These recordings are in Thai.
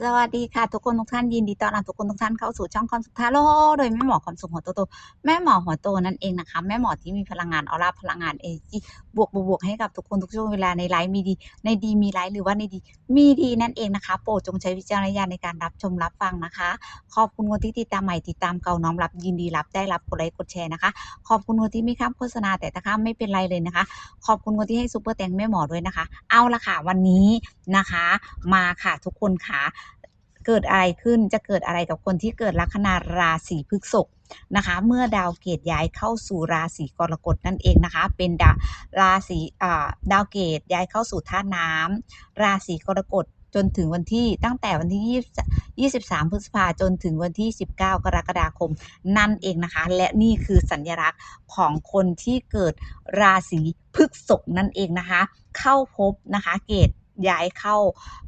สวัสดีค่ะทุกคนทุกท่านยินดีต้อนรับทุกคนทุกท่านเข้าสู่ช่องคอนสุทาโลโดยแม่หมอความสุขหัวโตโตแม่หมอหัวโตนั่นเองนะคะ แม่หมอที่มีพลังงานออร่าพลังงานเอจีบวกบวกบวกให้กับทุกคนทุกช่วงเวลาในไลฟ์มีดี ในดีมีไลฟ์หรือว่าในดี มีดีนั่นเองนะคะโปรดจงใช้วิจารณญาณในการรับชมรับฟังนะคะ ขอบคุณคนที่ติดตามใหม่ติดตามเก่าน้อมรับยินดีรับได้รับกดไลค์กดแชร์นะคะ ขอบคุณคนที่ไม่ข้ามโฆษณาแต่ถ้าข้ามไม่เป็นไรเลยนะคะ ขอบคุณคนที่ให้ซุปเปอร์แตงแม่หมอด้วยนะคะ เอาละค่ะวันนี้นะคะ มาค่ะทุกคนค่ะ เกิดอะไรขึ้นจะเกิดอะไรกับคนที่เกิดลัคนาราศีพฤษภนะคะ เมื่อดาวเกตย้ายเข้าสู่ราศีกรกฎนั่นเองนะคะ เป็นดาวราศีดาวเกตย้ายเข้าสู่ธาตุน้ำราศีกรกฎจนถึงวันที่ตั้งแต่วันที่20 23 พฤษภาจนถึงวันที่ 19 กรกฎาคม นั่นเองนะคะ และนี่คือสัญลักษณ์ของคนที่เกิดราศีพฤษภนั่นเองนะคะ เข้าพบนะคะ เกต ย้ายเข้า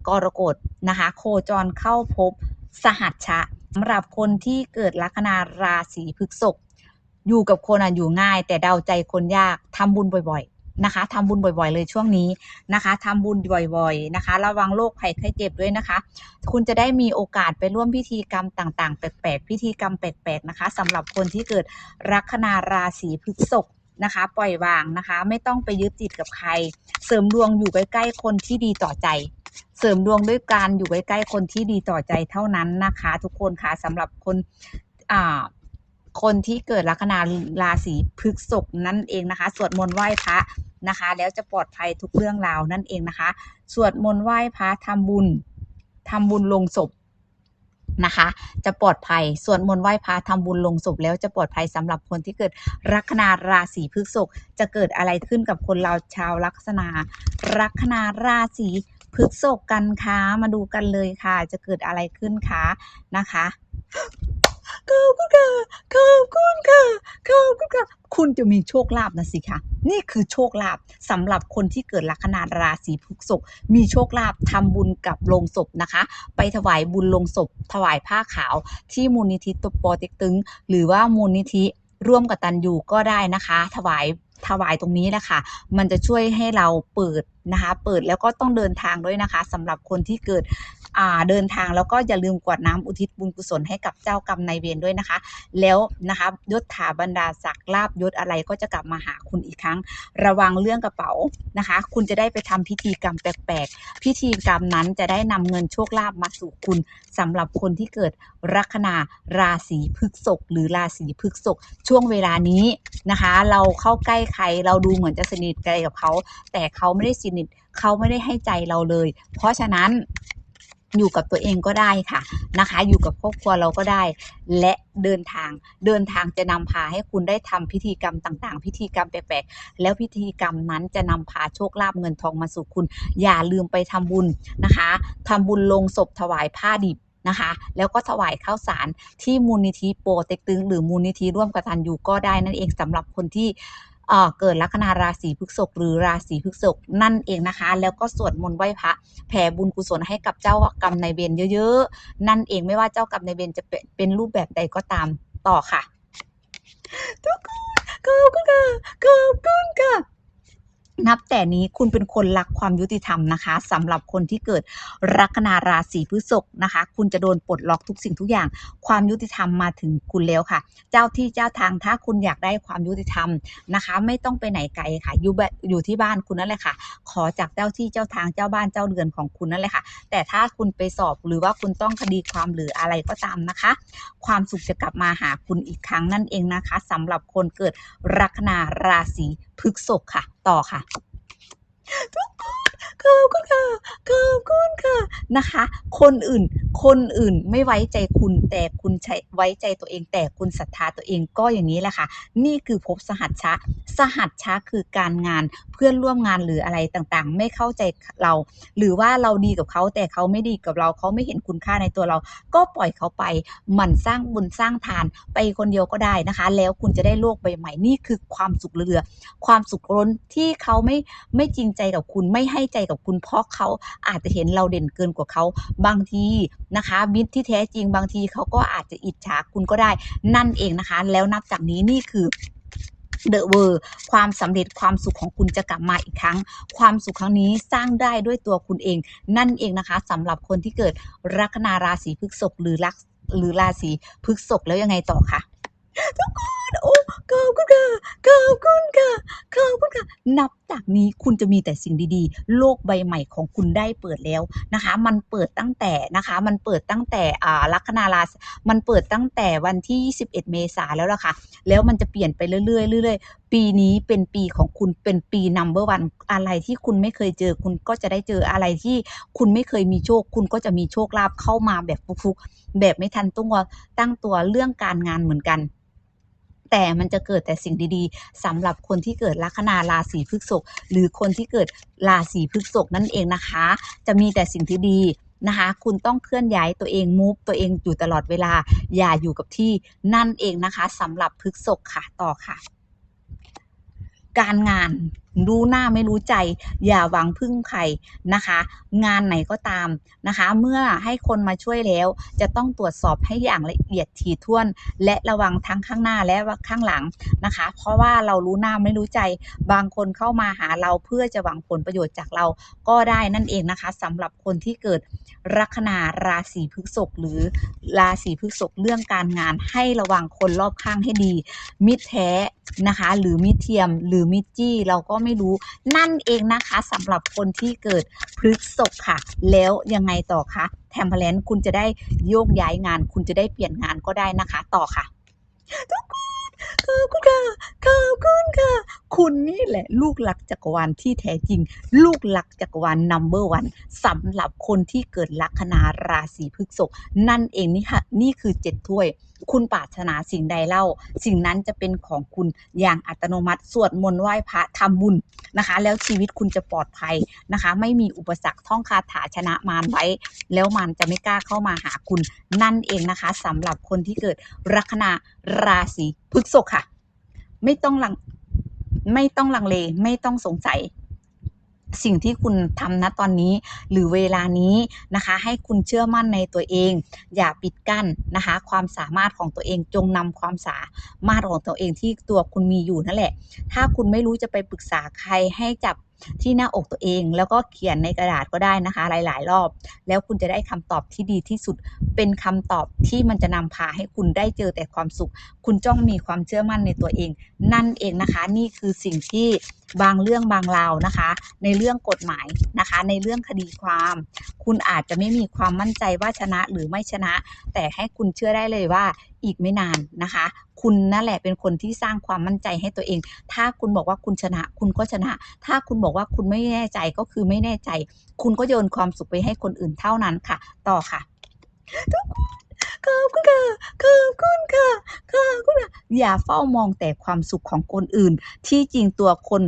กรกฎนะคะ โคจรเข้าพบสหัชชะสำหรับคนที่เกิดลัคนาราศีพฤษภอยู่กับคนอะอยู่ง่าย แต่เดาใจคนยากทำบุญบ่อยๆนะคะทำบุญบ่อยๆเลยช่วงนี้นะคะทำบุญบ่อยๆนะคะ ระวังโรคภัยไข้เจ็บด้วยนะคะ คุณจะได้มีโอกาสไปร่วมพิธีกรรมต่างๆ แปลกๆ พิธีกรรมแปลกๆนะคะสำหรับคนที่เกิดลัคนาราศีพฤษภ นะคะ ปล่อยวางนะคะ ไม่ต้องไปยึดติดกับใคร เสริมดวงอยู่ใกล้ๆคนที่ดีต่อใจ เสริมดวงด้วยการอยู่ใกล้ๆคนที่ดีต่อใจเท่านั้นนะคะ ทุกคนค่ะสำหรับคนอ่าคนที่เกิดลัคนาราศีพฤษภนั่นเองนะคะสวดมนต์ไหว้พระนะคะ แล้วจะปลอดภัยทุกเรื่องราวนั่นเองนะคะ สวดมนต์ไหว้พระทำบุญทำบุญลงศพ นะคะ จะปลอดภัยสวดมนต์ไหว้พระทำบุญลงศพแล้วจะปลอดภัยสำหรับคนที่เกิดลัคนาราศีพฤษภจะเกิดอะไรขึ้นกับคนเราชาวลัคนาลัคนาราศีพฤษภกันคะมาดูกันเลยค่ะ จะเกิดอะไรขึ้นคะนะคะขอบคุณค่ะขอบคุณค่ะขอบคุณค่ะ คุณจะมีโชคลาภนะสิคะ นี่คือโชคลาภสำหรับคนที่เกิดลัคนาราศีพฤษภมีโชคลาภทำบุญกับโลงศพนะคะ ไปถวายบุญลงศพ ถวายผ้าขาว ที่มูลนิธิตปอเต็กตึง หรือว่ามูลนิธิร่วมกับตันยูก็ได้นะคะ ถวายถวายตรงนี้แหละค่ะ มันจะช่วยให้เราเปิดนะคะ เปิดแล้วก็ต้องเดินทางด้วยนะคะสำหรับคนที่เกิด เดินทางแล้วก็อย่าลืมกวดน้ำอุทิศบุญกุศลให้กับเจ้ากรรมนายเวรด้วยนะคะ แล้วนะคะยศถาบรรดาศักดิ์ลาบยศอะไรก็จะกลับมาหาคุณอีกครั้ง ระวังเรื่องกระเป๋านะคะ คุณจะได้ไปทำพิธีกรรมแปลกๆ พิธีกรรมนั้นจะได้นำเงินโชคลาภมาสู่คุณสำหรับคนที่เกิดลัคนาราศีพฤษภหรือราศีพฤษภช่วงเวลานี้นะคะ เราเข้าใกล้ใครเราดูเหมือนจะสนิทใจกับเขา แต่เขาไม่ได้สนิทเขาไม่ได้ให้ใจเราเลย เพราะฉะนั้น อยู่กับตัวเองก็ได้ค่ะนะคะ อยู่กับครอบครัวเราก็ได้ และเดินทาง เดินทางจะนำพาให้คุณได้ทำพิธีกรรมต่างๆ พิธีกรรมแปลกๆแล้วพิธีกรรมนั้นจะนำพาโชคลาภเงินทองมาสู่คุณ อย่าลืมไปทำบุญนะคะทำบุญลงศพถวายผ้าดิบนะคะ แล้วก็ถวายข้าวสารที่มูลนิธิโปรเต็กตึง หรือมูลนิธิร่วมกตันยูก็ได้นั่นเองสำหรับคนที่ เกิดลัคนาราศีพฤษภหรือราศีพฤษภนั่นเองนะคะ แล้วก็สวดมนต์ไหว้พระแผ่บุญกุศลให้กับเจ้ากรรมนายเวรเยอะๆ นั่นเองไม่ว่าเจ้ากรรมนายเวรจะเป็นเป็นรูปแบบใดก็ตามต่อค่ะทุกคนขอบคุณค่ะขอบคุณค่ะ นับแต่นี้คุณเป็นคนรักความยุติธรรมนะคะสำหรับคนที่เกิดลัคนาราศีพฤษภนะคะ คุณจะโดนปลดล็อกทุกสิ่งทุกอย่าง ความยุติธรรมมาถึงคุณแล้วค่ะ เจ้าที่เจ้าทางถ้าคุณอยากได้ความยุติธรรมนะคะ ไม่ต้องไปไหนไกลค่ะอยู่แบบอยู่ที่บ้านคุณนั่นแหละค่ะ ขอจากเจ้าที่เจ้าทางเจ้าบ้านเจ้าเรือนของคุณนั่นแหละค่ะ แต่ถ้าคุณไปสอบหรือว่าคุณต้องคดีความหรืออะไรก็ตามนะคะ ความสุขจะกลับมาหาคุณอีกครั้งนั่นเองนะคะสำหรับคนเกิดลัคนาราศี พฤษกค่ะ ต่อค่ะทุกคนขอบคุณค่ะขอบคุณค่ะนะคะ คนอื่น คนอื่นไม่ไว้ใจคุณแต่คุณใช้ไว้ใจตัวเอง แต่คุณศรัทธาตัวเองก็อย่างนี้แหละค่ะ นี่คือภพสหัชชะ สหัชชะคือการงานเพื่อนร่วมงานหรืออะไรต่างๆ ไม่เข้าใจเรา หรือว่าเราดีกับเขาแต่เขาไม่ดีกับเราเขาไม่เห็นคุณค่าในตัวเรา ก็ปล่อยเขาไปหมั่นสร้างบุญสร้างทานไปคนเดียวก็ได้นะคะ แล้วคุณจะได้โลกใบใหม่นี่คือความสุขเหลือ ความสุขล้นที่เขาไม่ไม่จริงใจกับคุณไม่ให้ใจกับคุณเพราะเขาอาจจะเห็นเราเด่นเกินกว่าเขาบางทีนะคะมิตรที่แท้จริงบางทีเขาก็อาจจะอิจฉาคุณก็ได้นั่นเองนะคะ แล้วนับจากนี้นี่คือ เดอะเวอร์ความสำเร็จความสุขของคุณจะกลับมาอีกครั้ง ความสุขครั้งนี้สร้างได้ด้วยตัวคุณเอง นั่นเองนะคะสำหรับคนที่เกิดลัคนาราศีพฤษภหรือลักหรือราศีพฤษภแล้วยังไงต่อคะทุกคนโอ้ ขอบคุณค่ะขอบคุณค่ะขอบคุณค่ะนับจากนี้คุณจะมีแต่สิ่งดีๆ โลกใบใหม่ของคุณได้เปิดแล้วนะคะ มันเปิดตั้งแต่นะคะ มันเปิดตั้งแต่อ่าลัคนาราศีมันเปิดตั้งแต่วันที่ 21 เมษาแล้วล่ะค่ะ แล้วมันจะเปลี่ยนไปเรื่อยๆเรื่อยๆ ปีนี้เป็นปีของคุณเป็นปี number one อะไรที่คุณไม่เคยเจอ คุณก็จะได้เจออะไรที่คุณไม่เคยมีโชค คุณก็จะมีโชคลาภเข้ามาแบบฟุกๆแบบไม่ทันตัวตั้งตัวเรื่องการงานเหมือนกัน แต่มันจะเกิดแต่สิ่งดีๆสำหรับคนที่เกิดลัคนาราศีพฤษภหรือคนที่เกิดราศีพฤษภนั่นเองนะคะ จะมีแต่สิ่งที่ดีนะคะคุณต้องเคลื่อนย้ายตัวเองมูฟตัวเองอยู่ตลอดเวลา อย่าอยู่กับที่นั่นเองนะคะสำหรับพฤษกค่ะต่อค่ะ การงาน รู้หน้าไม่รู้ใจ อย่าหวังพึ่งใครนะคะ งานไหนก็ตามนะคะ เมื่อให้คนมาช่วยแล้วจะต้องตรวจสอบให้อย่างละเอียดถี่ถ้วน และระวังทั้งข้างหน้าและข้างหลังนะคะ เพราะว่าเรารู้หน้าไม่รู้ใจ บางคนเข้ามาหาเราเพื่อจะหวังผลประโยชน์จากเราก็ได้นั่นเองนะคะสำหรับคนที่เกิดลัคนาราศีพฤษภหรือราศีพฤษภเรื่องการงานให้ระวังคนรอบข้างให้ดี มิตรแท้นะคะ หรือมิตรเทียมหรือมิตรจี้เราก็ไม่รู้นั่นเองนะคะสำหรับคนที่เกิดพฤษภค่ะ แล้วยังไงต่อคะแทมเพลนคุณจะได้โยกย้ายงาน คุณจะได้เปลี่ยนงานก็ได้นะคะ ต่อค่ะทุกคน ขอบคุณค่ะขอบคุณค่ะ คุณนี่แหละลูกหลักจักรวาลที่แท้จริง ลูกหลักจักรวาลนัมเบอร์วันสำหรับคนที่เกิดลัคนาราศีพฤษภนั่นเองนี่ค่ะ นี่คือเจ็ดถ้วย คุณปรารถนาสิ่งใดเล่า สิ่งนั้นจะเป็นของคุณอย่างอัตโนมัติสวดมนต์ไหว้พระทำบุญนะคะ แล้วชีวิตคุณจะปลอดภัยนะคะ ไม่มีอุปสรรคท่องคาถาชนะมารไว้ แล้วมันจะไม่กล้าเข้ามาหาคุณนั่นเองนะคะสำหรับคนที่เกิดลัคนาราศีพฤษภค่ะ ไม่ต้องลังไม่ต้องลังเล ไม่ต้องสงสัย สิ่งที่คุณทำนะตอนนี้ หรือเวลานี้นะคะ ให้คุณเชื่อมั่นในตัวเอง อย่าปิดกั้นนะคะ ความสามารถของตัวเองจงนำความสามารถของตัวเองที่ตัวคุณมีอยู่นั่นแหละ ถ้าคุณไม่รู้จะไปปรึกษาใครให้จับ ที่หน้าอกตัวเอง แล้วก็เขียนในกระดาษก็ได้นะคะ หลาย ๆ รอบ แล้วคุณจะได้คำตอบที่ดีที่สุด เป็นคำตอบที่มันจะนำพาให้คุณได้เจอแต่ความสุข คุณจ้องมีความเชื่อมั่นในตัวเอง นั่นเองนะคะ นี่คือสิ่งที่บางเรื่องบางราวนะคะ ในเรื่องกฎหมายนะคะ ในเรื่องคดีความ คุณอาจจะไม่มีความมั่นใจว่าชนะหรือไม่ชนะ แต่ให้คุณเชื่อได้เลยว่าอีกไม่นานนะคะ คุณนั่นแหละเป็นคนที่สร้างความมั่นใจให้ตัวเอง ถ้าคุณบอกว่าคุณชนะ คุณก็ชนะ ถ้าคุณบอกว่าคุณไม่แน่ใจก็คือไม่แน่ใจ คุณก็โยนความสุขไปให้คนอื่นเท่านั้นค่ะ ต่อค่ะทุกคนขอบคุณค่ะขอบคุณค่ะขอบคุณค่ะอย่าเฝ้ามองแต่ความสุขของคนอื่น ที่จริงตัวคน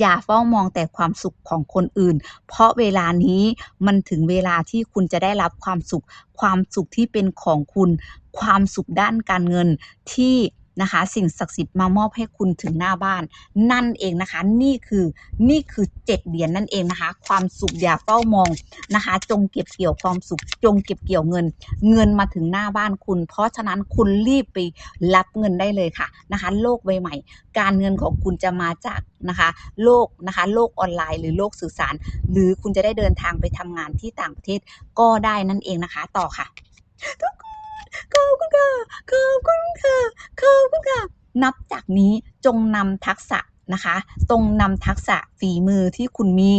อย่าเฝ้ามองแต่ความสุขของคนอื่น เพราะเวลานี้มันถึงเวลาที่คุณจะได้รับความสุข ความสุขที่เป็นของคุณ ความสุขด้านการเงินที่ นะคะ สิ่งศักดิ์สิทธิ์มามอบให้คุณถึงหน้าบ้าน นั่นเองนะคะ นี่คือนี่คือเจ็ดเหรียญนั่นเองนะคะ ความสุขอย่าเฝ้ามองนะคะ จงเก็บเกี่ยวความสุข จงเก็บเกี่ยวเงิน เงินมาถึงหน้าบ้านคุณ เพราะฉะนั้นคุณรีบไปรับเงินได้เลยค่ะนะคะ โลกใบใหม่ การเงินของคุณจะมาจากนะคะโลกนะคะโลกออนไลน์หรือโลกสื่อสาร หรือคุณจะได้เดินทางไปทำงานที่ต่างประเทศก็ได้นั่นเองนะคะ ต่อค่ะทุกคน ขอบคุณค่ะ ขอบคุณค่ะ ขอบคุณค่ะ นับจากนี้จงนำทักษะนะคะจงนำทักษะฝีมือที่คุณมี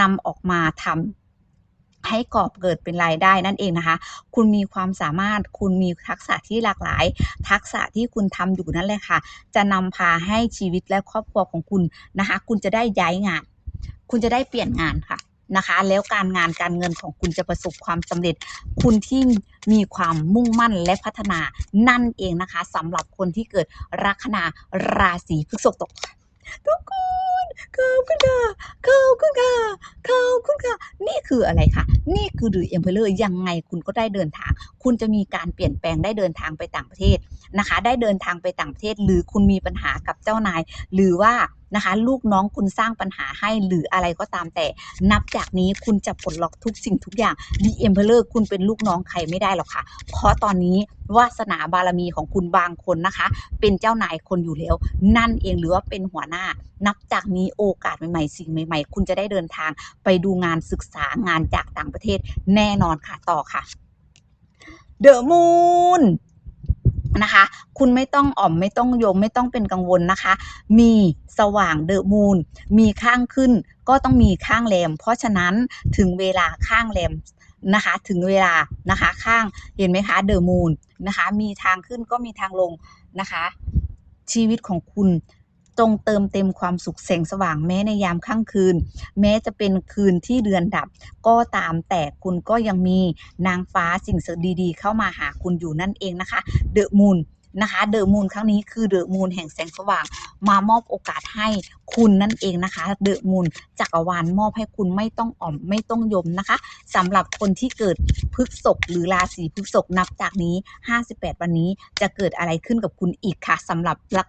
นำออกมาทำให้กอบเกิดเป็นรายได้นั่นเองนะคะ คุณมีความสามารถ คุณมีทักษะที่หลากหลาย ทักษะที่คุณทำอยู่นั่นแหละค่ะ จะนำพาให้ชีวิตและครอบครัวของคุณนะคะ คุณจะได้ย้ายงาน คุณจะได้เปลี่ยนงานค่ะ นะคะ แล้วการงานการเงินของคุณจะประสบความสำเร็จ คุณที่มีความมุ่งมั่นและพัฒนานั่นเองนะคะสำหรับคนที่เกิดลัคนาราศีพฤษภตกทุกคนขอบคุณค่ะขอบคุณค่ะขอบคุณค่ะ นี่คืออะไรคะ นี่คือหรือเอ็มเพลเลอร์ยังไงคุณก็ได้เดินทาง คุณจะมีการเปลี่ยนแปลงได้เดินทางไปต่างประเทศนะคะ ได้เดินทางไปต่างประเทศ หรือคุณมีปัญหากับเจ้านาย หรือว่า นะคะ ลูกน้องคุณสร้างปัญหาให้หรืออะไรก็ตามแต่ นับจากนี้คุณจะปลดล็อกทุกสิ่งทุกอย่าง The Emperor คุณเป็นลูกน้องใครไม่ได้หรอกค่ะ เพราะตอนนี้วาสนาบารมีของคุณบางคนนะคะ เป็นเจ้านายคนอยู่แล้ว นั่นเองหรือว่าเป็นหัวหน้า นับจากนี้โอกาสใหม่ๆสิ่งใหม่ ๆ คุณจะได้เดินทางไปดูงานศึกษางานจากต่างประเทศแน่นอนค่ะต่อค่ะ The Moon น นะคะ คุณไม่ต้องอ่อมไม่ต้องโยมไม่ต้องเป็นกังวลนะคะ มีสว่างเดอะมูนมีข้างขึ้น ก็ต้องมีข้างแรมเพราะฉะนั้นถึงเวลาข้างแรมนะคะ ถึงเวลานะคะข้างเห็นไหมคะเดอะมูนนะคะ มีทางขึ้นก็มีทางลงนะคะ ชีวิตของคุณ จงเติมเต็มความสุขแสงสว่างแม้ในยามค่ำคืน แม้จะเป็นคืนที่เดือนดับ ก็ตามแต่คุณก็ยังมีนางฟ้าสิ่งศักดิ์ดีๆ เข้ามาหาคุณอยู่นั่นเองนะคะ เดอะมูนนะคะเดอะมูนครั้งนี้คือเดอะมูนแห่งแสงสว่าง มามอบโอกาสให้คุณนั่นเองนะคะเดอะมูนจักรวาลมอบให้คุณไม่ต้องอ่อมไม่ต้องยมนะคะสำหรับคนที่เกิดพฤกษภหรือราศีพฤกษภนับจากนี้ 58 วันนี้จะเกิดอะไรขึ้นกับคุณอีกค่ะสำหรับลัก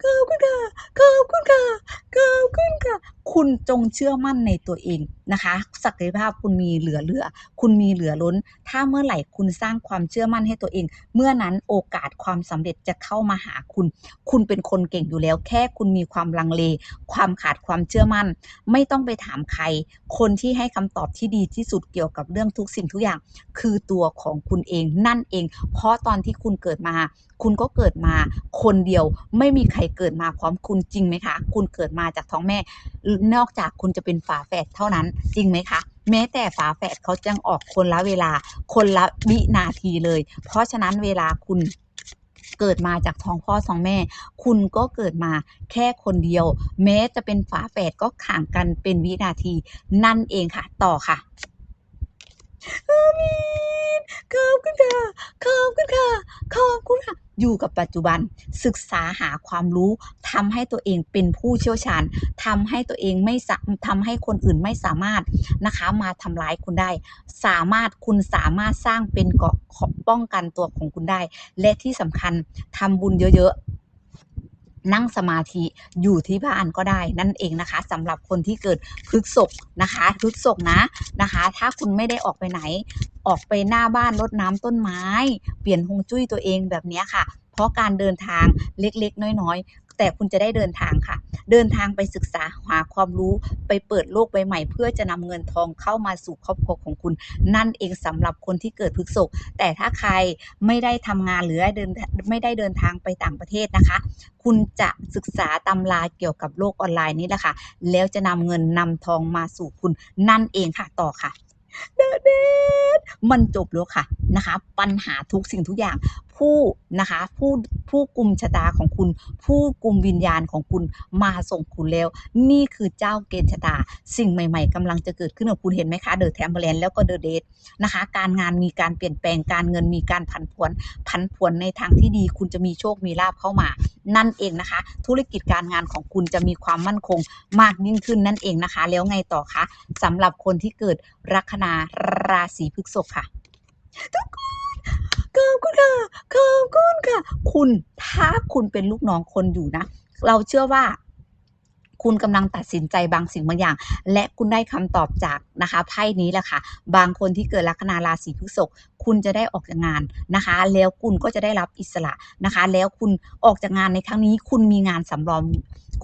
ขอบคุณค่ะขอบคุณค่ะขอบคุณค่ะ คุณจงเชื่อมั่นในตัวเองนะคะ ศักยภาพคุณมีเหลือเหลือ คุณมีเหลือล้น ถ้าเมื่อไหร่คุณสร้างความเชื่อมั่นให้ตัวเอง เมื่อนั้นโอกาสความสำเร็จจะเข้ามาหาคุณ คุณเป็นคนเก่งอยู่แล้ว แค่คุณมีความลังเล ความขาดความเชื่อมั่น ไม่ต้องไปถามใคร คนที่ให้คำตอบที่ดีที่สุดเกี่ยวกับเรื่องทุกสิ่งทุกอย่าง คือตัวของคุณเองนั่นเอง เพราะตอนที่คุณเกิดมา คุณก็เกิดมา คนเดียวไม่มีใครเกิดมาพร้อมคุณจริงไหมคะ คุณเกิดมาจากท้องแม่ นอกจากคุณจะเป็นฝาแฝดเท่านั้นจริงไหมคะแม้แต่ฝาแฝดเขาจังออกคนละเวลา คนละวินาทีเลย เพราะฉะนั้นเวลาคุณเกิดมาจากท้องพ่อท้องแม่ คุณก็เกิดมาแค่คนเดียว แม้จะเป็นฝาแฝดก็ข่างกันเป็นวินาที นั่นเองค่ะ ต่อค่ะอามีนขอบคุณค่ะ ขอบคุณค่ะ ขอบคุณค่ะอยู่กับปัจจุบันศึกษาหาความรู้ทำให้ตัวเองเป็นผู้เชี่ยวชาญทำให้ตัวเองไม่สะทำให้คนอื่นไม่สามารถนะคะมาทำร้ายคุณได้ สามารถคุณสามารถสร้างเป็นเกราะป้องกันตัวของคุณได้ และที่สำคัญทำบุญเยอะๆ นั่งสมาธิอยู่ที่บ้านก็ได้นั่นเองนะคะสำหรับคนที่เกิดพฤกษกนะคะพฤกษกนะนะคะ ถ้าคุณไม่ได้ออกไปไหน ออกไปหน้าบ้านรดน้ำต้นไม้ เปลี่ยนฮงจุ้ยตัวเองแบบนี้ค่ะ เพราะการเดินทางเล็กๆ น้อยๆ แต่คุณจะได้เดินทางค่ะ เดินทางไปศึกษาหาความรู้ไปเปิดโลกใบใหม่ เพื่อจะนำเงินทองเข้ามาสู่ครอบครัวของคุณ นั่นเองสำหรับคนที่เกิดพฤกษภแต่ถ้าใครไม่ได้ทำงานหรือได้เดินไม่ได้เดินทางไปต่างประเทศนะคะ คุณจะศึกษาตำราเกี่ยวกับโลกออนไลน์นี่แหละค่ะ แล้วจะนำเงินนำทองมาสู่คุณนั่นเองค่ะต่อค่ะเดอเดมันจบแล้วค่ะนะคะ ปัญหาทุกสิ่งทุกอย่าง ผู้นะคะ ผู้ผู้กลุ่มชะตาของคุณ ผู้กลุ่มวิญญาณของคุณมาส่งคุณแล้ว นี่คือเจ้าเกณฑ์ชะตา สิ่งใหม่ ๆกำลังจะเกิดขึ้นกับคุณเห็นไหมคะเดอะแทมเ e อร์แล้วก็เดอะเดทนะคะ การงานมีการเปลี่ยนแปลงการเงินมีการผันผวนผันผวนในทางที่ดีคุณจะมีโชคมีลาภเข้ามา นั่นเองนะคะ ธุรกิจการงานของคุณจะมีความมั่นคงมากยิ่งขึ้นนั่นเองนะคะ แล้วไงต่อคะสำหรับคนที่เกิดลัคนาราศีพฤษภค่ะทุกคน ขอบคุณค่ะขอบคุณค่ะ คุณถ้าคุณเป็นลูกน้องคนอยู่นะ เราเชื่อว่าคุณกำลังตัดสินใจบางสิ่งบางอย่าง และคุณได้คำตอบจากนะคะไพ่นี้แหละค่ะ บางคนที่เกิดลัคนาราศีพฤษภคุณจะได้ออกจากงานนะคะ แล้วคุณก็จะได้รับอิสระนะคะ แล้วคุณออกจากงานในครั้งนี้ คุณมีงานสำรอง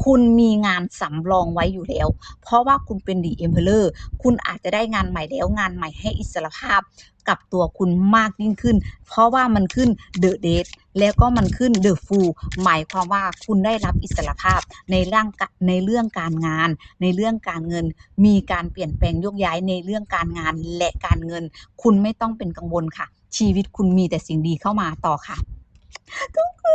คุณมีงานสำรองไว้อยู่แล้ว เพราะว่าคุณเป็นดีเอ็มเพลเลอร์คุณอาจจะได้งานใหม่แล้วงานใหม่ให้อิสรภาพกับตัวคุณมากยิ่งขึ้น เพราะว่ามันขึ้นเดอะเดทแล้วก็มันขึ้นเดอะฟูหมายความว่าคุณได้รับอิสรภาพในร่างในเรื่องการงาน ในเรื่องการเงิน มีการเปลี่ยนแปลงโยกย้ายในเรื่องการงานและการเงิน คุณไม่ต้องเป็นกังวลค่ะ ชีวิตคุณมีแต่สิ่งดีเข้ามาต่อค่ะ ทุกค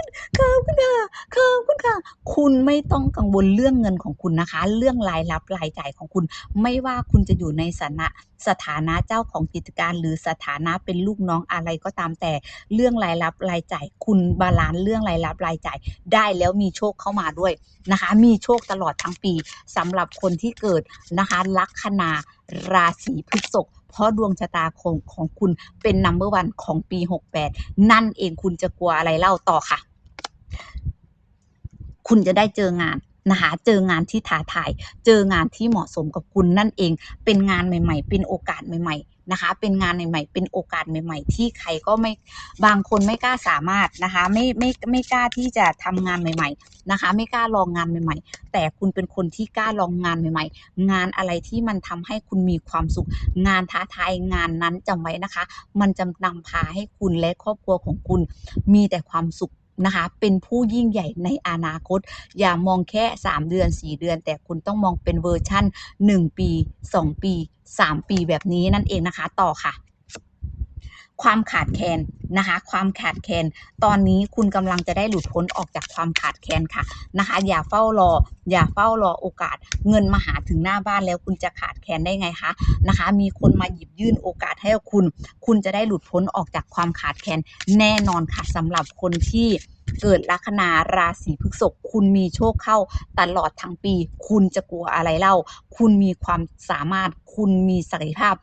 นขอบคุณค่ะขอบคุณค่ะ คุณไม่ต้องกังวลเรื่องเงินของคุณนะคะ เรื่องรายรับรายจ่ายของคุณ ไม่ว่าคุณจะอยู่ในสถานะสถานะเจ้าของกิจการ หรือสถานะเป็นลูกน้องอะไรก็ตามแต่ เรื่องรายรับรายจ่าย คุณบาลานซ์เรื่องรายรับรายจ่าย ได้แล้วมีโชคเข้ามาด้วยนะคะ มีโชคตลอดทั้งปีสำหรับคนที่เกิดนะคะลัคนาราศีพฤษภ เพราะดวงชะตาของของคุณเป็นนัมเบอร์วันของปี 68 นั่นเองคุณจะกลัวอะไรเล่าต่อค่ะ คุณจะได้เจองานนะคะเจองานที่ท้าทาย เจองานที่เหมาะสมกับคุณนั่นเอง เป็นงานใหม่ ๆ เป็นโอกาสใหม่ ๆ นะคะ เป็นงานใหม่ๆ เป็นโอกาสใหม่ ๆ ที่ใครก็ไม่บางคนไม่กล้าสามารถนะคะ ไม่ไม่ไม่กล้าที่จะทำงานใหม่ ๆนะคะ ไม่กล้าลองงานใหม่ ๆ แต่คุณเป็นคนที่กล้าลองงานใหม่ ๆ งานอะไรที่มันทำให้คุณมีความสุข งานท้าทายงานนั้นจำไว้นะคะ มันจะนำพาให้คุณและครอบครัวของคุณมีแต่ความสุขนะคะเป็นผู้ยิ่งใหญ่ในอนาคต อย่ามองแค่ 3 เดือน 4 เดือน แต่คุณต้องมองเป็นเวอร์ชั่น 1 ปี 2 ปี 3 ปีแบบนี้นั่นเองนะคะต่อค่ะ ความขาดแคลนนะคะ ความขาดแคลนตอนนี้คุณกำลังจะได้หลุดพ้นออกจากความขาดแคลนค่ะนะคะ อย่าเฝ้ารอ อย่าเฝ้ารอโอกาส เงินมาหาถึงหน้าบ้านแล้วคุณจะขาดแคลนได้ไงคะนะคะ มีคนมาหยิบยื่นโอกาสให้กับคุณ คุณจะได้หลุดพ้นออกจากความขาดแคลนแน่นอนค่ะสำหรับคนที่ เกิดลัคนาราศีพฤษภคุณมีโชคเข้าตลอดทั้งปี คุณจะกลัวอะไรเล่า คุณมีความสามารถ คุณมีศักยภาพ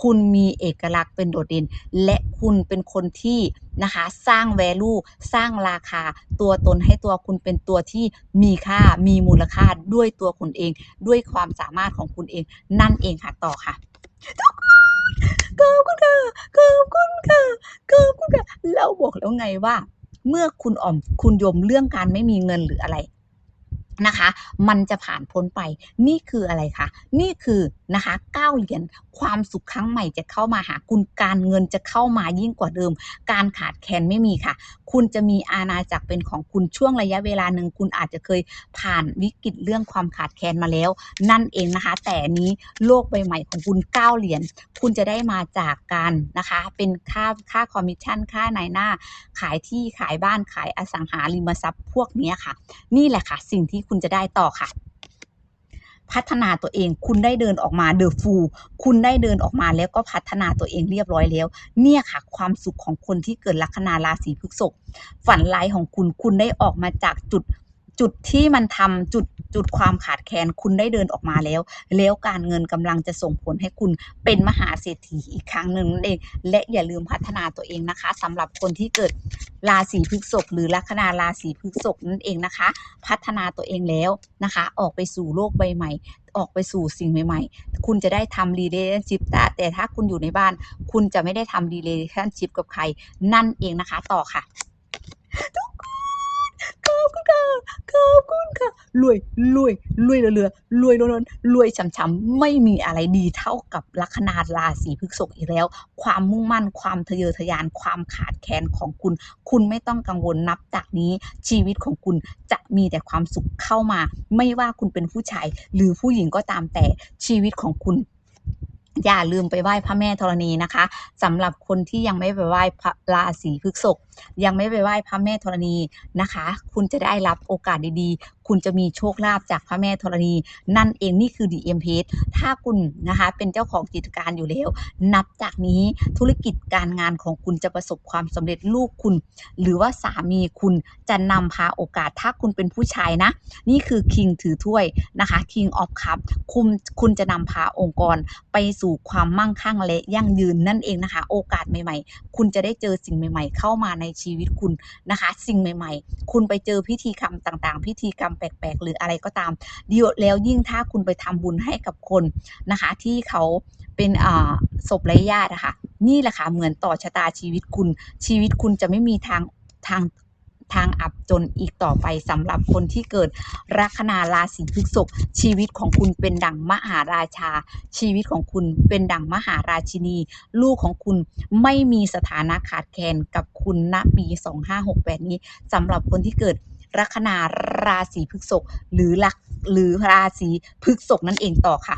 คุณมีเอกลักษณ์เป็นโดดเด่น และคุณเป็นคนที่นะคะสร้าง value สร้างราคาตัวตนให้ตัวคุณเป็นตัวที่มีค่ามีมูลค่าด้วยตัวคุณเอง ด้วยความสามารถของคุณเอง นั่นเองค่ะต่อค่ะทุกคนขอบคุณค่ะขอบคุณค่ะขอบคุณค่ะเราบอกแล้วไงว่า เมื่อคุณอ่อมคุณยมเรื่องการไม่มีเงินหรืออะไรนะคะ มันจะผ่านพ้นไปนี่คืออะไรคะนี่คือนะคะก้าเหรียญความสุขครั้งใหม่จะเข้ามาหาคุณการเงินจะเข้ามายิ่งกว่าเดิม การขาดแคลนไม่มีค่ะ คุณจะมีอาณาจักรเป็นของคุณช่วงระยะเวลาหนึ่งคุณอาจจะเคยผ่านวิกฤตเรื่องความขาดแคลนมาแล้ว นั่นเองนะคะ แต่นี้โลกใบใหม่ของคุณก้าเหรียญคุณจะได้มาจากการนะคะ เป็นค่าค่าคอมมิชชั่นค่านายหน้า ขายที่ขายบ้านขายอสังหาริมทรัพย์พวกนี้ค่ะ นี่แหละค่ะ สิ่งที่คุณจะได้ต่อค่ะ พัฒนาตัวเอง คุณได้เดินออกมาเดอะฟูคุณได้เดินออกมาแล้วก็พัฒนาตัวเองเรียบร้อยแล้ว เนี่ยค่ะ ความสุขของคนที่เกิดลัคนาราศีพฤษภฝันร้ายของคุณคุณได้ออกมาจากจุด จุดที่มันทำจุดจุดความขาดแคลนคุณได้เดินออกมาแล้ว แล้วการเงินกำลังจะส่งผลให้คุณเป็นมหาเศรษฐีอีกครั้งหนึ่งนั่นเอง และอย่าลืมพัฒนาตัวเองนะคะสำหรับคนที่เกิดราศีพฤษภหรือลัคนาราศีพฤษภนั่นเองนะคะ พัฒนาตัวเองแล้วนะคะ ออกไปสู่โลกใบใหม่ ออกไปสู่สิ่งใหม่ ๆ คุณจะได้ทำ relationship แต่แต่ถ้าคุณอยู่ในบ้าน คุณจะไม่ได้ทำ relationship กับใคร นั่นเองนะคะ ต่อค่ะ ทุกคนขอบคุณค่ะ ขอบคุณค่ะรวยรวยรวยเรือๆรวยล้นรวยช้ำๆไม่มีอะไรดีเท่ากับลัคนาราศีพฤษภอีกแล้ว ความมุ่งมั่น ความทะเยอทะยาน ความขาดแคลนของคุณ คุณไม่ต้องกังวลนับจากนี้ ชีวิตของคุณจะมีแต่ความสุขเข้ามา ไม่ว่าคุณเป็นผู้ชาย หรือผู้หญิงก็ตามแต่ชีวิตของคุณ อย่าลืมไปไหว้พระแม่ธรณีนะคะสำหรับคนที่ยังไม่ไปไหว้พระราศีพฤกษกยังไม่ไปไหว้พระแม่ธรณีนะคะ คุณจะได้รับโอกาสดีๆคุณจะมีโชคลาภจากพระแม่ธรณี นั่นเองนี่คือ DM p a g e ถ้าคุณนะคะเป็นเจ้าของกิจการอยู่แล้ว นับจากนี้ธุรกิจการงานของคุณจะประสบความสำเร็จลูกคุณ หรือว่าสามีคุณจะนำพาโอกาสถ้าคุณเป็นผู้ชายนะ นี่คือ King ถือถ้วยนะคะ King of Cup คุณคุณจะนำพาองค์กรไปสู่ความมั่งคั่งและยั่งยืนนั่นเองนะคะ โอกาสใหม่ๆ คุณจะได้เจอสิ่งใหม่ ๆ เข้ามาในชีวิตคุณนะคะ สิ่งใหม่ ๆ คุณไปเจอพิธีกรรมต่างๆ พิธีกรรมแปลกๆ หรืออะไรก็ตามดีแล้วยิ่งถ้าคุณไปทำบุญให้กับคนนะคะ ที่เขาเป็นศพไร้ญาติอะค่ะนี่แหละค่ะเหมือนต่อชะตาชีวิตคุณ ชีวิตคุณจะไม่มีทางทางทางอับจนอีกต่อไปสำหรับคนที่เกิดลัคนาราศีพฤษภชีวิตของคุณเป็นดั่งมหาราชา ชีวิตของคุณเป็นดั่งมหาราชินี ลูกของคุณไม่มีสถานะขาดแคลนกับคุณณปี 2568 นี้สำหรับคนที่เกิด ลัคนาราศีพฤษภหรือลักหรือราศีพฤษภนั่นเองต่อค่ะ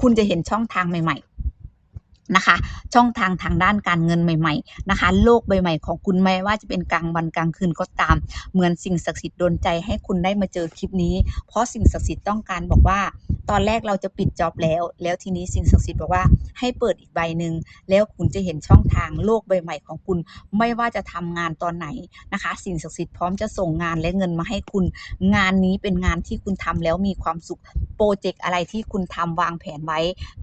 คุณจะเห็นช่องทางใหม่ ๆนะคะช่องทางทางด้านการเงินใหม่ ๆ นะคะ โลกใบใหม่ของคุณไม่ว่าจะเป็นกลางวันกลางคืนก็ตาม เหมือนสิ่งศักดิ์สิทธิ์ดนใจให้คุณได้มาเจอคลิปนี้ เพราะสิ่งศักดิ์สิทธิ์ต้องการบอกว่าตอนแรกเราจะปิดจ็อบแล้ว แล้วทีนี้สิ่งศักดิ์สิทธิ์บอกว่าให้เปิดอีกใบหนึ่งแล้วคุณจะเห็นช่องทางโลกใบใหม่ของคุณ ไม่ว่าจะทำงานตอนไหนนะคะ สิ่งศักดิ์สิทธิ์พร้อมจะส่งงานและเงินมาให้คุณ งานนี้เป็นงานที่คุณทำแล้วมีความสุขโปรเจกต์อะไรที่คุณทำวางแผนไว้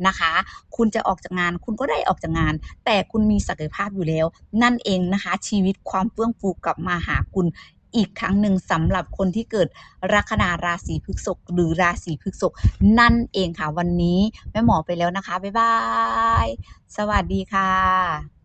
นะคะ คุณจะออกจากงานคุณคุณก็ได้ออกจากงาน แต่คุณมีศักยภาพอยู่แล้ว นั่นเองนะคะ ชีวิตความเฟื่องฟูกลับมาหาคุณ อีกครั้งหนึ่งสำหรับคนที่เกิดลัคนาราศีพฤษภหรือราศีพฤษภนั่นเองค่ะวันนี้แม่หมอไปแล้วนะคะ บ๊ายบาย สวัสดีค่ะ